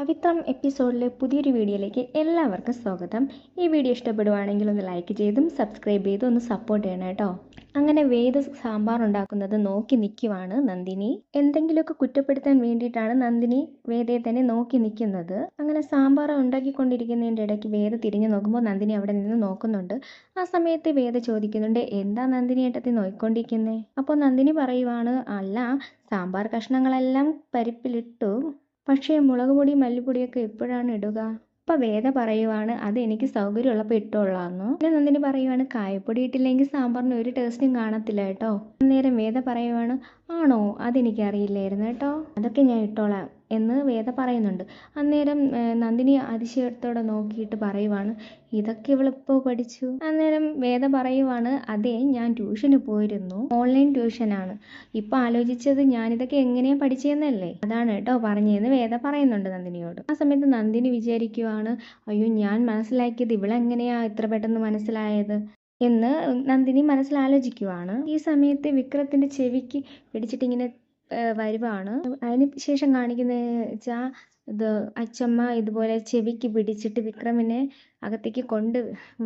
പവിത്രം എപ്പിസോഡിലെ പുതിയൊരു വീഡിയോയിലേക്ക് എല്ലാവർക്കും സ്വാഗതം. ഈ വീഡിയോ ഇഷ്ടപ്പെടുവാണെങ്കിൽ ഒന്ന് ലൈക്ക് ചെയ്തും സബ്സ്ക്രൈബ് ചെയ്തും ഒന്ന് സപ്പോർട്ട് ചെയ്യണം കേട്ടോ. അങ്ങനെ വേദ സാമ്പാർ ഉണ്ടാക്കുന്നത് നോക്കി നിൽക്കുവാണ് നന്ദിനി. എന്തെങ്കിലുമൊക്കെ കുറ്റപ്പെടുത്താൻ വേണ്ടിയിട്ടാണ് നന്ദിനി വേദയെ തന്നെ നോക്കി നിൽക്കുന്നത് അങ്ങനെ സാമ്പാർ ഉണ്ടാക്കിക്കൊണ്ടിരിക്കുന്നതിന്റെ ഇടയ്ക്ക് വേദ തിരിഞ്ഞു നോക്കുമ്പോൾ നന്ദിനി അവിടെ നിന്ന് നോക്കുന്നുണ്ട്. ആ സമയത്ത് വേദ ചോദിക്കുന്നുണ്ട് എന്താ നന്ദിനി ഏട്ടത്തി നോക്കിക്കൊണ്ടിരിക്കുന്നത് അപ്പോൾ നന്ദിനി പറയുവാണ് അല്ല സാമ്പാർ കഷ്ണങ്ങളെല്ലാം പരിപ്പിലിട്ടു പക്ഷേ മുളക് പൊടി മല്ലിപ്പൊടിയൊക്കെ എപ്പോഴാണ് ഇടുക? അപ്പൊ വേദ പറയുവാണ് അത് എനിക്ക് സൗകര്യമുള്ളപ്പോൾ ഇട്ടോളാന്ന്. പിന്നെ നന്ദിനി പറയുവാണ് കായപ്പൊടി ഇട്ടില്ലെങ്കിൽ സാമ്പാറിന് ഒരു ടേസ്റ്റും കാണത്തില്ല കേട്ടോ. അന്നേരം വേദ പറയുവാണ് ആണോ? അതെനിക്ക് അറിയില്ലായിരുന്നു കേട്ടോ. അതൊക്കെ ഞാൻ ഇട്ടോളാം. എന്ന് വേദ പറയുന്നുണ്ട്. അന്നേരം നന്ദിനി അതിശയത്തോടെ നോക്കിയിട്ട് പറയുവാണ് ഇതൊക്കെ ഇവളിപ്പോൾ പഠിച്ചു? അന്നേരം വേദ പറയുവാണ് അതെ ഞാൻ ട്യൂഷന് പോയിരുന്നു. ഓൺലൈൻ ട്യൂഷനാണ്. ഇപ്പൊ ആലോചിച്ചത് ഞാനിതൊക്കെ എങ്ങനെയാ പഠിച്ചതെന്നല്ലേ അതാണ് കേട്ടോ പറഞ്ഞതെന്ന് വേദ പറയുന്നുണ്ട് നന്ദിനിയോട്. ആ സമയത്ത് നന്ദിനി വിചാരിക്കുവാണ് അയ്യോ ഞാൻ മനസ്സിലാക്കിയത് ഇവളെങ്ങനെയാ ഇത്ര പെട്ടെന്ന് മനസ്സിലായത്? എന്ന് നന്ദിനി മനസ്സിലാലോചിക്കുവാണ്. ഈ സമയത്ത് വിക്രത്തിന്റെ ചെവിക്ക് പിടിച്ചിട്ടിങ്ങനെ വരുവാണ്. അതിന് ശേഷം കാണിക്കുന്നത് വെച്ചാൽ ഇത് അച്ചമ്മ ഇതുപോലെ ചെവിക്ക് പിടിച്ചിട്ട് വിക്രമിനെ അകത്തേക്ക് കൊണ്ട്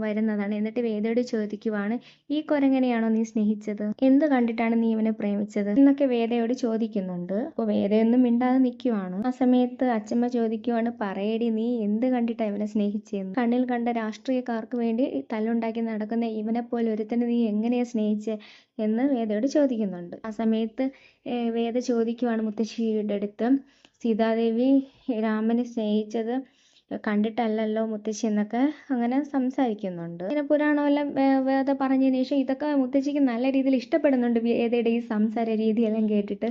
വരുന്നതാണ്. എന്നിട്ട് വേദയോട് ചോദിക്കുവാണ് ഈ കുരങ്ങനെയാണോ നീ സ്നേഹിച്ചത്? എന്ത് കണ്ടിട്ടാണ് നീ ഇവനെ പ്രേമിച്ചത്? എന്നൊക്കെ വേദയോട് ചോദിക്കുന്നുണ്ട്. അപ്പോൾ വേദയൊന്നും മിണ്ടാതെ നിൽക്കുവാണ് ആ സമയത്ത് അച്ചമ്മ ചോദിക്കുവാണ് പറയടി നീ എന്ത് കണ്ടിട്ടാണ് ഇവനെ സ്നേഹിച്ചതെന്ന് കണ്ണിൽ കണ്ട രാഷ്ട്രീയക്കാർക്ക് വേണ്ടി തല്ലുണ്ടാക്കി നടക്കുന്ന ഇവനെ പോലെ ഒരുത്തനെ നീ എങ്ങനെയാ സ്നേഹിച്ചേ എന്ന് വേദയോട് ചോദിക്കുന്നുണ്ട്. ആ സമയത്ത് വേദ ചോദിക്കുവാണ് മുത്തശ്ശിയുടെ അടുത്ത് സീതാദേവി രാമനെ സ്നേഹിച്ചത് കണ്ടിട്ടല്ലല്ലോ മുത്തശ്ശി എന്നൊക്കെ അങ്ങനെ സംസാരിക്കുന്നുണ്ട്. ഇങ്ങനെ പുരാണമെല്ലാം വേദ പറഞ്ഞതിന് ശേഷം ഇതൊക്കെ മുത്തശ്ശിക്ക് നല്ല രീതിയിൽ ഇഷ്ടപ്പെടുന്നുണ്ട്. വേദയുടെ ഈ സംസാര രീതിയെല്ലാം കേട്ടിട്ട്.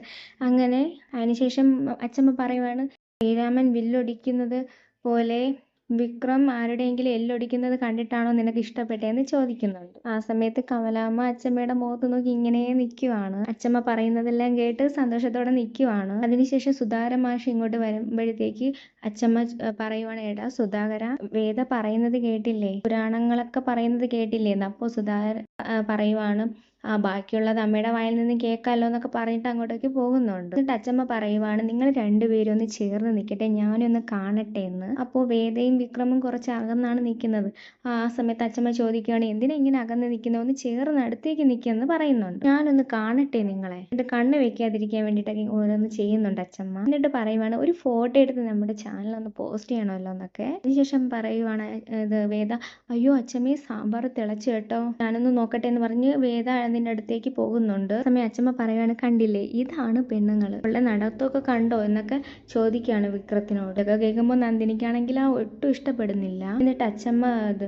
അങ്ങനെ അതിനുശേഷം അച്ഛമ്മ പറയുവാണ് ശ്രീരാമൻ വില്ലൊടിക്കുന്നത് പോലെ വിക്രം ആരുടെയെങ്കിലും എല്ലൊടിക്കുന്നത് കണ്ടിട്ടാണോ നിനക്ക് ഇഷ്ടപ്പെട്ടതെന്ന് ചോദിക്കുന്നുണ്ട്. ആ സമയത്ത് കമലാമ്മ അച്ചമ്മയുടെ മുഖത്ത് നോക്കി ഇങ്ങനെ നിൽക്കുവാണ് അച്ചമ്മ പറയുന്നതെല്ലാം കേട്ട് സന്തോഷത്തോടെ നിൽക്കുവാണ് അതിനുശേഷം സുധാകര മാഷ് ഇങ്ങോട്ട് വരുമ്പോഴത്തേക്ക് അച്ചമ്മ പറയുവാണ് ഏടാ സുധാകര വേദ പറയുന്നത് കേട്ടില്ലേ? പുരാണങ്ങളൊക്കെ പറയുന്നത് കേട്ടില്ലേന്ന് അപ്പോൾ സുധാകര ആ, പറയുവാണ് ആ ബാക്കിയുള്ളത് അമ്മയുടെ വായിൽ നിന്ന് കേൾക്കാമല്ലോ എന്നൊക്കെ പറഞ്ഞിട്ട് അങ്ങോട്ടേക്ക് പോകുന്നുണ്ട്. എന്നിട്ട് അച്ഛമ്മ പറയുവാണ് നിങ്ങൾ രണ്ടുപേരും ഒന്ന് ചേർന്ന് നിൽക്കട്ടെ ഞാനൊന്ന് കാണട്ടെ എന്ന്. അപ്പോൾ വേദയും വിക്രമും കുറച്ച് അകന്നാണ് നിൽക്കുന്നത്. ആ സമയത്ത് അച്ഛമ്മ ചോദിക്കുകയാണ് എന്തിനാ ഇങ്ങനെ അകന്ന് നിൽക്കുന്നത് ഒന്ന് ചേർന്ന് അടുത്തേക്ക് നിൽക്കുമെന്ന് പറയുന്നുണ്ട്. ഞാനൊന്ന് കാണട്ടെ നിങ്ങളെ. എന്നിട്ട് കണ്ണ് വെക്കാതിരിക്കാൻ വേണ്ടിയിട്ടൊക്കെ ഓരോന്ന് ചെയ്യുന്നുണ്ട് അച്ഛമ്മ എന്നിട്ട് പറയുവാണ് ഒരു ഫോട്ടോ എടുത്ത് നമ്മുടെ ചാനൽ ഒന്ന് പോസ്റ്റ് ചെയ്യണമല്ലോ എന്നൊക്കെ. അതിനുശേഷം പറയുവാണ് ഇത് വേദ അയ്യോ അച്ഛമ്മേ സാമ്പാർ തിളച്ചു കേട്ടോ. ഞാനൊന്ന് നോക്കട്ടെ എന്ന് പറഞ്ഞ് വേദ അതിന്റെ അടുത്തേക്ക് പോകുന്നുണ്ട്. സമയം അച്ചമ്മ പറയുകയാണ് കണ്ടില്ലേ ഇതാണ് പെണ്ണുങ്ങൾ അവളുടെ നടത്തമൊക്കെ കണ്ടോ? എന്നൊക്കെ ചോദിക്കുകയാണ് വിക്രത്തിനോട്. ഇതൊക്കെ കേൾക്കുമ്പോൾ നന്ദിനിക്കാണെങ്കിൽ ആ ഒട്ടും ഇഷ്ടപ്പെടുന്നില്ല. എന്നിട്ട് അച്ഛമ്മ ഇത്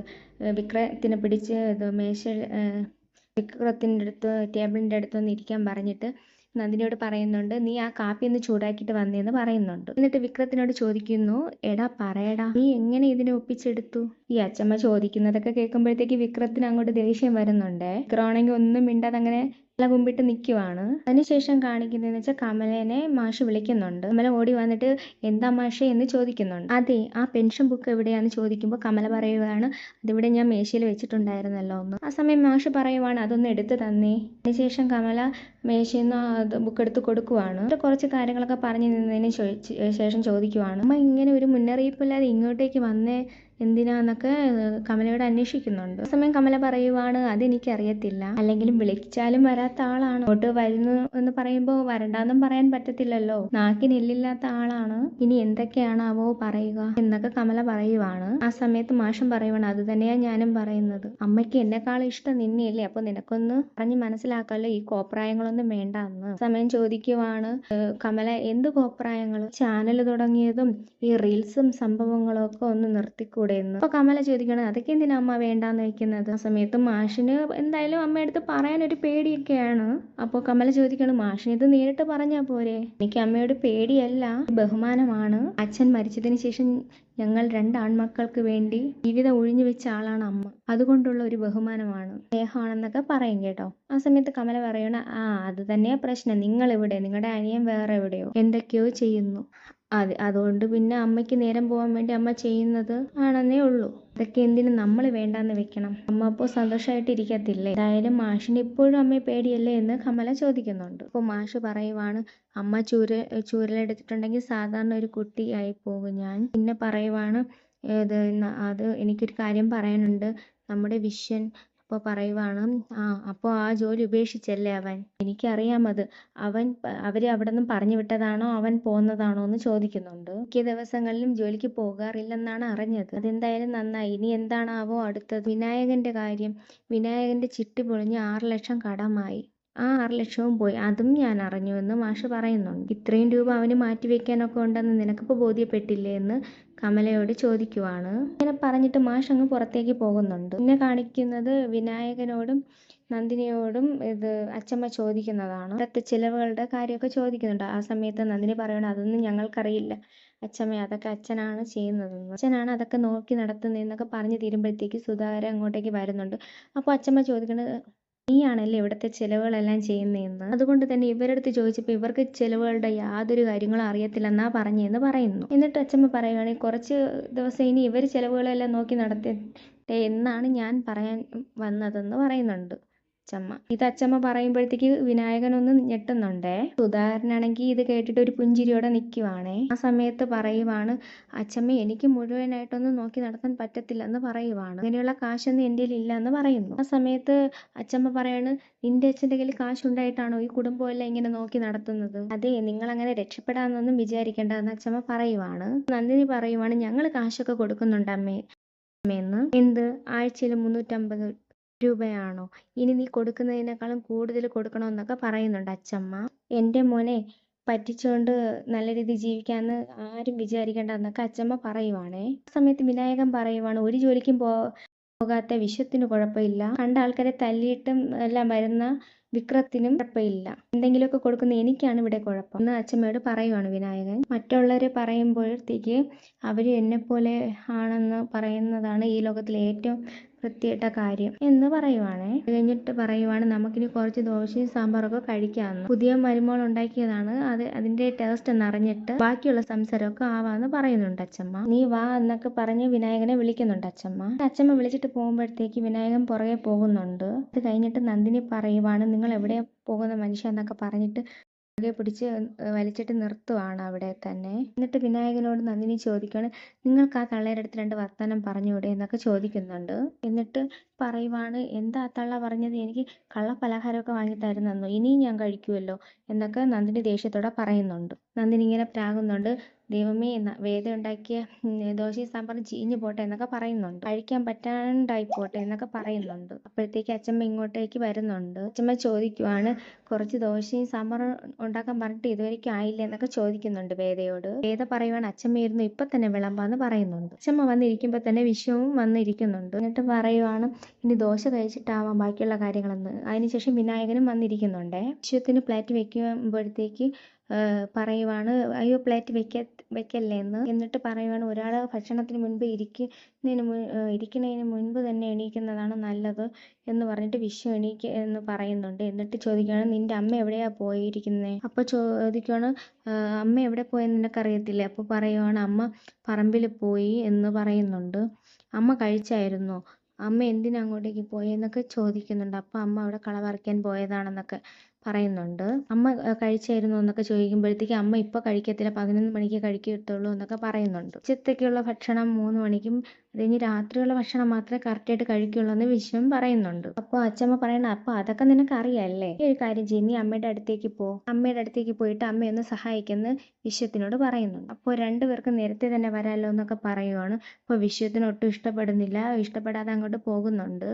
വിക്രത്തിനെ പിടിച്ച് ഇത് മേശ വിക്രത്തിന്റെ അടുത്ത് ടേബിളിന്റെ അടുത്ത് ഒന്ന് ഇരിക്കാൻ പറഞ്ഞിട്ട് നന്ദിനിയോട് പറയുന്നുണ്ട് നീ ആ കാപ്പി ഒന്ന് ചൂടാക്കിയിട്ട് വന്നേന്ന് പറയുന്നുണ്ട്. എന്നിട്ട് വിക്രത്തിനോട് ചോദിക്കുന്നു എടാ പറയടാ നീ എങ്ങനെ ഇതിനെ ഒപ്പിച്ചെടുത്തു? ഈ അച്ചമ്മ ചോദിക്കുന്നതൊക്കെ കേൾക്കുമ്പോഴത്തേക്ക് വിക്രത്തിന് അങ്ങോട്ട് ദേഷ്യം വരുന്നുണ്ട്. വിക്രമാണെങ്കിൽ ഒന്നും മിണ്ടാതെ അങ്ങനെ തല കുമ്പിട്ട് നിൽക്കുവാണ് അതിനുശേഷം കാണിക്കുന്നതെന്ന് വെച്ചാൽ കമലേനെ മാഷ് വിളിക്കുന്നുണ്ട്. കമല ഓടി വന്നിട്ട് എന്താ മാഷേ എന്ന് ചോദിക്കുന്നുണ്ട്. അതെ ആ പെൻഷൻ ബുക്ക് എവിടെയാന്ന് ചോദിക്കുമ്പോൾ കമല പറയുകയാണ് അതിവിടെ ഞാൻ മേശയിൽ വെച്ചിട്ടുണ്ടായിരുന്നല്ലോ ഒന്ന് ആ സമയം മാഷ് പറയുവാണ് അതൊന്ന് എടുത്ത് തന്നേ. അതിനുശേഷം കമല മേശയിൽ നിന്ന് ബുക്ക് എടുത്ത് കൊടുക്കുവാണ്. കുറച്ച് കാര്യങ്ങളൊക്കെ പറഞ്ഞു നിന്നതിന് ശേഷം ചോദിക്കുവാണ് അമ്മ ഇങ്ങനെ ഒരു മുന്നറിയിപ്പില്ലാതെ ഇങ്ങോട്ടേക്ക് വന്നേ എന്തിനാന്നൊക്കെ കമലയോട് അന്വേഷിക്കുന്നുണ്ട്. ആ സമയം കമല പറയുവാണ് അതെനിക്കറിയത്തില്ല. അല്ലെങ്കിലും വിളിച്ചാലും വരാത്ത ആളാണ്. അങ്ങോട്ട് വരുന്നു എന്ന് പറയുമ്പോൾ വരണ്ടാന്നും പറയാൻ പറ്റത്തില്ലല്ലോ. നാക്കിന് എല്ലില്ലാത്ത ആളാണ്. ഇനി എന്തൊക്കെയാണാവോ പറയുക എന്നൊക്കെ കമല പറയുവാണ്. ആ സമയത്ത് മാഷം പറയുവാണ് അത് തന്നെയാ ഞാനും പറയുന്നത്. അമ്മയ്ക്ക് എന്നെക്കാളും ഇഷ്ടം നിന്നെയല്ലേ? അപ്പൊ നിനക്കൊന്ന് പറഞ്ഞ് മനസ്സിലാക്കാമല്ലോ ഈ കോപ്രായങ്ങളൊന്നും വേണ്ട എന്ന് സമയം ചോദിക്കുവാണ് കമല എന്ത് കോപ്രായങ്ങൾ ചാനൽ തുടങ്ങിയതും ഈ റീൽസും സംഭവങ്ങളും ഒക്കെ ഒന്ന് നിർത്തിക്കൂടെ? എന്ന് അപ്പൊ കമല ചോദിക്കണം അതൊക്കെ എന്തിനാ അമ്മ വേണ്ടാന്ന് വെക്കുന്നത്? ആ സമയത്ത് മാഷിന് എന്തായാലും അമ്മയടുത്ത് പറയാൻ ഒരു പേടിയൊക്കെയാണ്. അപ്പോൾ കമല ചോദിക്കണം മാഷിന് ഇത് നേരിട്ട് പറഞ്ഞാ പോരെ? എനിക്ക് അമ്മയോട് പേടിയല്ല ബഹുമാനമാണ്. അച്ഛൻ മരിച്ചതിന് ശേഷം ഞങ്ങൾ രണ്ട് ആൺമക്കൾക്ക് വേണ്ടി ജീവിതം ഒഴിഞ്ഞു വെച്ച ആളാണ് അമ്മ. അതുകൊണ്ടുള്ള ഒരു ബഹുമാനമാണ്. സ്നേഹമാണെന്നൊക്കെ പറയും കേട്ടോ. ആ സമയത്ത് കമല പറയണ ആ അത് തന്നെയാ പ്രശ്നം. നിങ്ങൾ ഇവിടെ നിങ്ങളുടെ അനിയൻ വേറെ എവിടെയോ? എന്തൊക്കെയോ ചെയ്യുന്നു. അത് അതുകൊണ്ട് പിന്നെ അമ്മയ്ക്ക് നേരം പോകാൻ വേണ്ടി അമ്മ ചെയ്യുന്നത് ആണെന്നേ ഉള്ളൂ. അതൊക്കെ എന്തിനു നമ്മൾ വേണ്ടാന്ന് വെക്കണം? അമ്മ അപ്പോൾ സന്തോഷമായിട്ട് ഇരിക്കത്തില്ലേ എന്തായാലും മാഷിന് ഇപ്പോഴും അമ്മയെ പേടിയല്ലേ എന്ന് കമല ചോദിക്കുന്നുണ്ട്. അപ്പോൾ മാഷ് പറയുവാണ് അമ്മ ചൂര ചൂരലെടുത്തിട്ടുണ്ടെങ്കിൽ സാധാരണ ഒരു കുട്ടിയായി പോകും ഞാൻ. പിന്നെ പറയുവാണ് ഇത് അത് എനിക്കൊരു കാര്യം പറയാനുണ്ട്. നമ്മുടെ വിശ്വൻ അപ്പോൾ പറയുവാണ് ആ അപ്പോൾ ആ ജോലി ഉപേക്ഷിച്ചല്ലേ അവൻ? എനിക്കറിയാം അത്. അവൻ അവർ അവിടെ പറഞ്ഞു വിട്ടതാണോ അവൻ പോന്നതാണോ എന്ന് ചോദിക്കുന്നുണ്ട്. മിക്ക ദിവസങ്ങളിലും ജോലിക്ക് പോകാറില്ലെന്നാണ് അറിഞ്ഞത്. അതെന്തായാലും നന്നായി. ഇനി എന്താണാവോ അടുത്തത്? വിനായകന്റെ കാര്യം വിനായകന്റെ ചിട്ടി പൊളിഞ്ഞ് ആറ് ലക്ഷം കടമായി. ആ ആറ് ലക്ഷവും പോയി. അതും ഞാൻ അറിഞ്ഞു എന്ന് മാഷ് പറയുന്നുണ്ട് ഇത്രയും രൂപ അവന് മാറ്റി വെക്കാനൊക്കെ ഉണ്ടെന്ന് നിനക്കിപ്പോൾ ബോധ്യപ്പെട്ടില്ലേ? എന്ന് കമലയോട് ചോദിക്കുവാണ്. ഇങ്ങനെ പറഞ്ഞിട്ട് മാഷ് അങ്ങ് പുറത്തേക്ക് പോകുന്നുണ്ട്. പിന്നെ കാണിക്കുന്നത് വിനായകനോടും നന്ദിനിയോടും ഇത് അച്ചമ്മ ചോദിക്കുന്നതാണ്. ഇവിടുത്തെ ചിലവുകളുടെ കാര്യമൊക്കെ ചോദിക്കുന്നുണ്ട്. ആ സമയത്ത് നന്ദിനി പറയണം അതൊന്നും ഞങ്ങൾക്കറിയില്ല. അച്ചമ്മ അതൊക്കെ അച്ഛനാണ് ചെയ്യുന്നതെന്ന്. അച്ഛനാണ് അതൊക്കെ നോക്കി നടത്തുന്നതെന്നൊക്കെ പറഞ്ഞു തീരുമ്പോഴത്തേക്ക് സുധാകരൻ അങ്ങോട്ടേക്ക് വരുന്നുണ്ട്. അപ്പോൾ അച്ചമ്മ ചോദിക്കുന്നത് നീയാണല്ലേ ഇവിടുത്തെ ചിലവുകളെല്ലാം ചെയ്യുന്നതെന്ന്? അതുകൊണ്ട് തന്നെ ഇവരുടെ അടുത്ത് ചോദിച്ചപ്പോൾ ഇവർക്ക് ചിലവുകളുടെ യാതൊരു കാര്യങ്ങളും അറിയത്തില്ലെന്നാ പറഞ്ഞതെന്ന് പറയുന്നു. എന്നിട്ട് അച്ഛമ്മ പറയുകയാണെങ്കിൽ കുറച്ച് ദിവസം ഇനി ഇവർ ചിലവുകളെല്ലാം നോക്കി നടത്തട്ടെ എന്നാണ് ഞാൻ പറയാൻ വന്നതെന്ന് പറയുന്നുണ്ട്. അച്ചമ്മ ഇത് അച്ചമ്മ പറയുമ്പോഴത്തേക്ക് വിനായകൻ ഒന്ന് ഞെട്ടുന്നുണ്ടേ. സുധാകരനാണെങ്കിൽ ഇത് കേട്ടിട്ട് ഒരു പുഞ്ചിരിയോടെ നിൽക്കുവാണേ ആ സമയത്ത് പറയുവാണ് അച്ചമ്മ എനിക്ക് മുഴുവനായിട്ടൊന്നും നോക്കി നടത്താൻ പറ്റത്തില്ലെന്ന് പറയുവാണ്. അങ്ങനെയുള്ള കാശൊന്നും എന്റെ ഇല്ല എന്ന് പറയുന്നു. ആ സമയത്ത് അച്ചമ്മ പറയാണ് നിന്റെ അച്ഛന്റെ കയ്യിൽ കാശുണ്ടായിട്ടാണോ ഈ കുടുംബം എല്ലാം ഇങ്ങനെ നോക്കി നടത്തുന്നത്? അതെ നിങ്ങൾ അങ്ങനെ രക്ഷപ്പെടാമെന്നൊന്നും വിചാരിക്കേണ്ട എന്ന് അച്ചമ്മ പറയുവാണ്. നന്ദിനി പറയുവാണ് ഞങ്ങൾ കാശൊക്കെ കൊടുക്കുന്നുണ്ട് അമ്മേ. അമ്മയെന്ന് എന്ത്? ആഴ്ചയിൽ മുന്നൂറ്റമ്പത് രൂപയാണോ? ഇനി നീ കൊടുക്കുന്നതിനേക്കാളും കൂടുതൽ കൊടുക്കണമെന്നൊക്കെ പറയുന്നുണ്ട് അച്ചമ്മ. എന്റെ മോനെ പറ്റിച്ചുകൊണ്ട് നല്ല രീതിയിൽ ജീവിക്കാമെന്ന് ആരും വിചാരിക്കേണ്ട എന്നൊക്കെ അച്ചമ്മ പറയുവാണേ. ആ സമയത്ത് വിനായകൻ പറയുവാണ് ഒരു ജോലിക്കും പോ പോകാത്ത വിശ്വത്തിന് കുഴപ്പമില്ല. കണ്ട ആൾക്കാരെ തല്ലിയിട്ടും എല്ലാം വരുന്ന വിക്രത്തിനും കുഴപ്പമില്ല. എന്തെങ്കിലുമൊക്കെ കൊടുക്കുന്ന എനിക്കാണ് ഇവിടെ കുഴപ്പം എന്ന് അച്ഛമ്മയോട് പറയുവാണ് വിനായകൻ. മറ്റുള്ളവർ പറയുമ്പോഴത്തേക്ക് അവർ എന്നെപ്പോലെ ആണെന്ന് പറയുന്നതാണ് ഈ ലോകത്തിലെ ഏറ്റവും വൃത്തികെട്ട കാര്യം എന്ന് പറയുവാണേ. കഴിഞ്ഞിട്ട് പറയുവാണ് നമുക്കിനി കുറച്ച് ദോശയും സാമ്പാറൊക്കെ കഴിക്കാമെന്ന്. പുതിയ മരുമോൾ ഉണ്ടാക്കിയതാണ്. അത് അതിന്റെ ടേസ്റ്റ് എന്നറിഞ്ഞിട്ട് ബാക്കിയുള്ള സംസാരമൊക്കെ ആവാന്ന് പറയുന്നുണ്ട് അച്ചമ്മ. നീ വാ എന്നൊക്കെ പറഞ്ഞ് വിനായകനെ വിളിക്കുന്നുണ്ട് അച്ചമ്മ. അച്ചമ്മ വിളിച്ചിട്ട് പോകുമ്പോഴത്തേക്ക് വിനായകൻ പുറകെ പോകുന്നുണ്ട്. അത് കഴിഞ്ഞിട്ട് നന്ദിനി പറയുവാണ് നിങ്ങൾ എവിടെ പോകുന്ന മനുഷ്യ? എന്നൊക്കെ പറഞ്ഞിട്ട് പുറകെ പിടിച്ച് വലിച്ചിട്ട് നിർത്തുവാണ് അവിടെ തന്നെ. എന്നിട്ട് വിനായകനോട് നന്ദിനി ചോദിക്കുകയാണ് നിങ്ങൾക്ക് ആ തള്ളയുടെ അടുത്ത് രണ്ട് വർത്തമാനം പറഞ്ഞൂടെ എന്നൊക്കെ ചോദിക്കുന്നുണ്ട്. എന്നിട്ട് പറയുവാണ് എന്താ തള്ള പറഞ്ഞത്? എനിക്ക് കള്ള പലഹാരമൊക്കെ വാങ്ങി തരുന്നു ഇനിയും ഞാൻ കഴിക്കുമല്ലോ എന്നൊക്കെ നന്ദിനി ദേഷ്യത്തോടെ പറയുന്നുണ്ട്. നന്ദിനി ഇങ്ങനെ പ്രാകുന്നുണ്ട്. ദൈവമേ എന്ന വേദ ഉണ്ടാക്കിയ ഉം, ദോശയും സാമ്പാറും ചീഞ്ഞു പോട്ടെ എന്നൊക്കെ പറയുന്നുണ്ട്. കഴിക്കാൻ പറ്റാണ്ടായി പോട്ടെ എന്നൊക്കെ പറയുന്നുണ്ട്. അപ്പോഴത്തേക്ക് അച്ഛമ്മ ഇങ്ങോട്ടേക്ക് വരുന്നുണ്ട്. അച്ഛമ്മ ചോദിക്കുവാണ് കുറച്ച് ദോശയും സാമ്പാറും ഉണ്ടാക്കാൻ പറഞ്ഞിട്ട് ഇതുവരെയ്ക്കും ആയില്ല? എന്നൊക്കെ ചോദിക്കുന്നുണ്ട് വേദയോട്. വേദ പറയുവാണ് അച്ഛമ്മയിരുന്നു ഇപ്പൊ തന്നെ വിളമ്പാന്ന് പറയുന്നുണ്ട്. അച്ഛമ്മ വന്നിരിക്കുമ്പോൾ തന്നെ വിശ്വവും വന്നിരിക്കുന്നുണ്ട്. എന്നിട്ട് പറയുവാണ് ഇനി ദോശ കഴിച്ചിട്ടാവാം ബാക്കിയുള്ള കാര്യങ്ങളെന്ന്. അതിനുശേഷം വിനായകനും വന്നിരിക്കുന്നുണ്ടേ. വിശ്വത്തിന് പ്ലേറ്റ് വെക്കുമ്പോഴത്തേക്ക് പറയുവാണ് അയ്യോ പ്ലേറ്റ് വെക്ക വെക്കല്ലേ എന്ന് എന്നിട്ട് പറയുവാണ് ഒരാൾ ഭക്ഷണത്തിന് മുൻപ് ഇരിക്കുന്നതിന് ഇരിക്കുന്നതിന് മുൻപ് തന്നെ എണീക്കുന്നതാണ് നല്ലത് എന്ന് പറഞ്ഞിട്ട് വിശ്വ എണീക്ക എന്ന് പറയുന്നുണ്ട്. എന്നിട്ട് ചോദിക്കുകയാണ് നിന്റെ അമ്മ എവിടെയാ പോയിരിക്കുന്നത് അപ്പോൾ ചോദിക്കുകയാണ് അമ്മ എവിടെ പോയെന്ന് നിനക്കറിയത്തില്ലേ? അപ്പോൾ പറയുവാണ് അമ്മ പറമ്പിൽ പോയി എന്ന് പറയുന്നുണ്ട്. അമ്മ കഴിച്ചായിരുന്നോ? അമ്മ എന്തിനാ അങ്ങോട്ടേക്ക് പോയെന്നൊക്കെ ചോദിക്കുന്നുണ്ട്. അപ്പോൾ അമ്മ അവിടെ കള പറിക്കാൻ പോയതാണെന്നൊക്കെ. പറയുന്നുണ്ട്. അമ്മ കഴിച്ചായിരുന്നു എന്നൊക്കെ ചോദിക്കുമ്പോഴത്തേക്ക് അമ്മ ഇപ്പോൾ കഴിക്കത്തില്ല പതിനൊന്ന് മണിക്ക് കഴിക്കത്തുള്ളൂ എന്നൊക്കെ പറയുന്നുണ്ട്. ഉച്ചത്തേക്കുള്ള ഭക്ഷണം മൂന്ന് മണിക്കും അത് കഴിഞ്ഞ് രാത്രിയുള്ള ഭക്ഷണം മാത്രമേ കറക്റ്റായിട്ട് കഴിക്കുള്ളൂ എന്ന് വിശ്വം പറയുന്നുണ്ട്. അപ്പോൾ അച്ഛമ്മ പറയണ അപ്പോൾ അതൊക്കെ നിനക്ക് അറിയാമല്ലേ ഈ ഒരു കാര്യം ചെയ്യുന്ന അമ്മയുടെ അടുത്തേക്ക് പോ അമ്മയുടെ അടുത്തേക്ക് പോയിട്ട് അമ്മയെ ഒന്ന് സഹായിക്കുമെന്ന് വിശ്വത്തിനോട് പറയുന്നുണ്ട്. അപ്പോൾ രണ്ടുപേർക്ക് നേരത്തെ തന്നെ വരാമല്ലോ എന്നൊക്കെ പറയുവാണ്. അപ്പോൾ വിശ്വത്തിന് ഒട്ടും ഇഷ്ടപ്പെടുന്നില്ല ഇഷ്ടപ്പെടാതെ അങ്ങോട്ട് പോകുന്നുണ്ട്.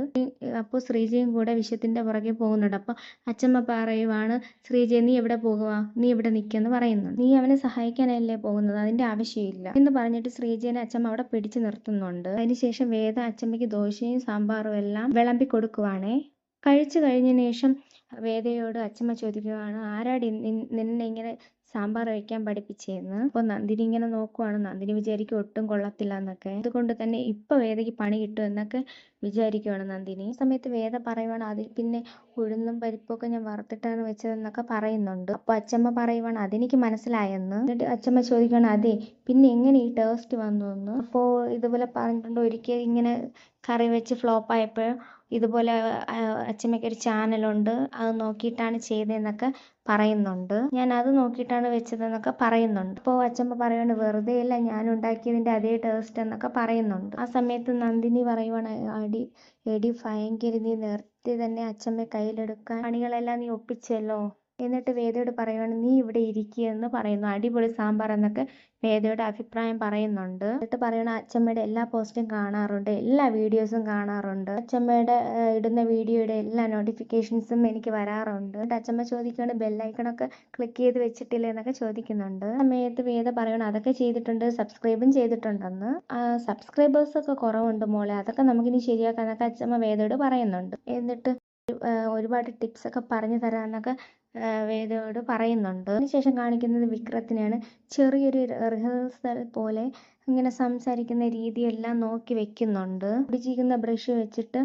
അപ്പോൾ ശ്രീജയും കൂടെ വിശ്വത്തിന്റെ പുറകെ പോകുന്നുണ്ട്. അപ്പോൾ അച്ചമ്മ പറയുവാണ് ശ്രീജയ നീ എവിടെ പോകുക നീ ഇവിടെ നിൽക്കെന്ന് പറയുന്നു. നീ അവനെ സഹായിക്കാനല്ലേ പോകുന്നത്? അതിന്റെ ആവശ്യമില്ല. എന്ന് പറഞ്ഞിട്ട് ശ്രീജയനെ അച്ചമ്മ അവിടെ പിടിച്ചു നിർത്തുന്നുണ്ട്. അതിനുശേഷം വേദ അച്ഛമ്മയ്ക്ക് ദോശയും സാമ്പാറും എല്ലാം വിളമ്പി കൊടുക്കുവാണേ. കഴിച്ചു കഴിഞ്ഞ ശേഷം വേദയോട് അച്ഛമ്മ ചോദിക്കുകയാണ് ആരാടി നിന്നെ ഇങ്ങനെ സാമ്പാർ വയ്ക്കാൻ പഠിപ്പിച്ചേന്ന്. അപ്പോൾ നന്ദിനി ഇങ്ങനെ നോക്കുവാണ്. നന്ദിനി വിചാരിക്കും ഒട്ടും കൊള്ളത്തില്ല എന്നൊക്കെ അതുകൊണ്ട് തന്നെ ഇപ്പൊ വേദയ്ക്ക് പണി കിട്ടും എന്നൊക്കെ വിചാരിക്കുവാണ് നന്ദിനി. ഈ സമയത്ത് വേദ പറയുവാണ് അതിൽ പിന്നെ ഉഴുന്നും പരിപ്പൊക്കെ ഞാൻ വറുത്തിട്ടാണ് വെച്ചതെന്നൊക്കെ പറയുന്നുണ്ട്. അപ്പോൾ അച്ചമ്മ പറയുവാണ് അതെനിക്ക് മനസ്സിലായെന്ന്. എന്നിട്ട് അച്ചമ്മ ചോദിക്കുകയാണ് അതെ പിന്നെ എങ്ങനെ ഈ ടേസ്റ്റ് വന്നു എന്ന് അപ്പോൾ ഇതുപോലെ പറഞ്ഞിട്ടുണ്ട്. ഒരിക്കൽ ഇങ്ങനെ കറി വെച്ച് ഫ്ലോപ്പ് ആയപ്പോൾ ഇതുപോലെ അച്ചമ്മയ്ക്ക് ഒരു ചാനലുണ്ട്. അത് നോക്കിയിട്ടാണ് ചെയ്തതെന്നൊക്കെ പറയുന്നുണ്ട്. ഞാൻ അത് നോക്കിയിട്ടാണ് വെച്ചതെന്നൊക്കെ പറയുന്നുണ്ട്. അപ്പോൾ അച്ചമ്മ പറയുകയാണ് വെറുതെ അല്ല ഞാൻ ഉണ്ടാക്കിയതിന്റെ അതേ ടേസ്റ്റ് എന്നൊക്കെ പറയുന്നുണ്ട്. ആ സമയത്ത് നന്ദിനി പറയുവാണ് അടി എടി ഭയങ്കര നീ നിർത്തി തന്നെ അച്ചമ്മ കയ്യിലെടുക്കാൻ പണികളെല്ലാം നീ ഒപ്പിച്ചല്ലോ. എന്നിട്ട് വേദയോട് പറയുകയാണ് നീ ഇവിടെ ഇരിക്കുക എന്ന് പറയുന്നു. അടിപൊളി സാമ്പാർ എന്നൊക്കെ വേദയുടെ അഭിപ്രായം പറയുന്നുണ്ട്. എന്നിട്ട് പറയണ അച്ചമ്മയുടെ എല്ലാ പോസ്റ്റും കാണാറുണ്ട് എല്ലാ വീഡിയോസും കാണാറുണ്ട്. അച്ചമ്മയുടെ ഇടുന്ന വീഡിയോയുടെ എല്ലാ നോട്ടിഫിക്കേഷൻസും എനിക്ക് വരാറുണ്ട്. എന്നിട്ട് അച്ചമ്മ ചോദിക്കുകയാണ് ബെല്ലൈക്കണൊക്കെ ക്ലിക്ക് ചെയ്ത് വെച്ചിട്ടില്ല എന്നൊക്കെ ചോദിക്കുന്നുണ്ട്. സമയത്ത് വേദ പറയണം അതൊക്കെ ചെയ്തിട്ടുണ്ട് സബ്സ്ക്രൈബും ചെയ്തിട്ടുണ്ടെന്ന്. സബ്സ്ക്രൈബേഴ്സ് ഒക്കെ കുറവുണ്ട് മോളെ അതൊക്കെ നമുക്കിനി ശരിയാക്കാന്നൊക്കെ അച്ചമ്മ വേദയോട് പറയുന്നുണ്ട്. എന്നിട്ട് ഒരുപാട് ടിപ്സ് ഒക്കെ പറഞ്ഞു തരാമെന്നൊക്കെ ആ, വേദയോട് പറയുന്നുണ്ട്. അതിനുശേഷം കാണിക്കുന്നത് വിക്രത്തിനെയാണ്. ചെറിയൊരു റിഹേഴ്സൽ പോലെ ഇങ്ങനെ സംസാരിക്കുന്ന രീതിയെല്ലാം നോക്കി വെക്കുന്നുണ്ട്. പിടിച്ചിരിക്കുന്ന ബ്രഷ് വെച്ചിട്ട്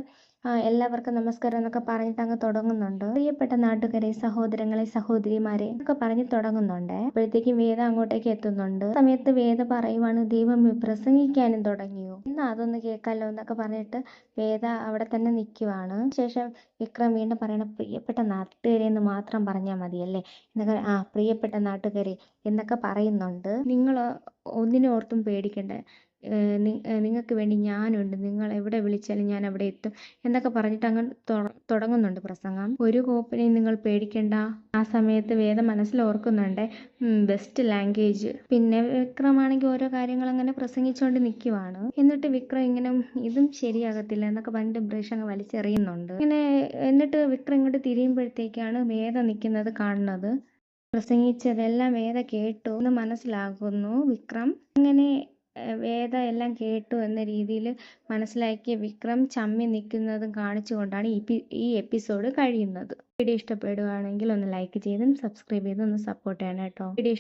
എല്ലാവർക്കും നമസ്കാരം എന്നൊക്കെ പറഞ്ഞിട്ട് അങ്ങ് തുടങ്ങുന്നുണ്ട്. പ്രിയപ്പെട്ട നാട്ടുകാരെ സഹോദരങ്ങളെ സഹോദരിമാരെ ഒക്കെ പറഞ്ഞു തുടങ്ങുന്നുണ്ട്. അപ്പോഴത്തേക്കും വേദ അങ്ങോട്ടേക്ക് എത്തുന്നുണ്ട്. സമയത്ത് വേദ പറയുവാണ് ദൈവം പ്രസംഗിക്കാനും തുടങ്ങിയോ? എന്നാ അതൊന്ന് കേൾക്കാലോ എന്നൊക്കെ പറഞ്ഞിട്ട് വേദ അവിടെ തന്നെ നിൽക്കുവാണ് ശേഷം വിക്രം വീണ്ടും പറയണ പ്രിയപ്പെട്ട നാട്ടുകാരെ എന്ന് മാത്രം പറഞ്ഞാൽ മതിയല്ലേ? എന്നൊക്കെ ആ പ്രിയപ്പെട്ട നാട്ടുകാരെ എന്നൊക്കെ പറയുന്നുണ്ട്. നിങ്ങൾ ഒന്നിനെ ഓർത്തും പേടിക്കണ്ട. നിങ്ങൾക്ക് വേണ്ടി ഞാനുണ്ട്. നിങ്ങൾ എവിടെ വിളിച്ചാലും ഞാൻ അവിടെ എത്തും എന്നൊക്കെ പറഞ്ഞിട്ട് അങ്ങ് തുടങ്ങുന്നുണ്ട് പ്രസംഗം. ഒരു കോപ്പിനെയും നിങ്ങൾ പേടിക്കണ്ട. ആ സമയത്ത് വേദം മനസ്സിൽ ഓർക്കുന്നുണ്ട്. ബെസ്റ്റ് ലാംഗ്വേജ് പിന്നെ വിക്രമാണെങ്കിൽ ഓരോ കാര്യങ്ങൾ അങ്ങനെ പ്രസംഗിച്ചുകൊണ്ട് നിൽക്കുവാണ് എന്നിട്ട് വിക്രം ഇങ്ങനെ ഇതും ശരിയാകത്തില്ല എന്നൊക്കെ പറഞ്ഞിട്ട് ബ്രഷ് അങ്ങ് വലിച്ചെറിയുന്നുണ്ട്. ഇങ്ങനെ എന്നിട്ട് വിക്രം ഇങ്ങോട്ട് തിരിയുമ്പോഴത്തേക്കാണ് വേദം നിൽക്കുന്നത് കാണുന്നത്. പ്രസംഗിച്ചതെല്ലാം വേദ കേട്ടു. എന്ന് മനസ്സിലാകുന്നു വിക്രം. അങ്ങനെ വേദ എല്ലാം കേട്ടു എന്ന രീതിയിൽ മനസ്സിലാക്കിയ വിക്രം ചമ്മി നിൽക്കുന്നതും കാണിച്ചുകൊണ്ടാണ് ഈ ഈ എപ്പിസോഡ് കഴിയുന്നത്. വീഡിയോ ഇഷ്ടപ്പെടുകയാണെങ്കിൽ ഒന്ന് ലൈക്ക് ചെയ്തും സബ്സ്ക്രൈബ് ചെയ്തും ഒന്ന് സപ്പോർട്ട് ചെയ്യണം കേട്ടോ. വീഡിയോ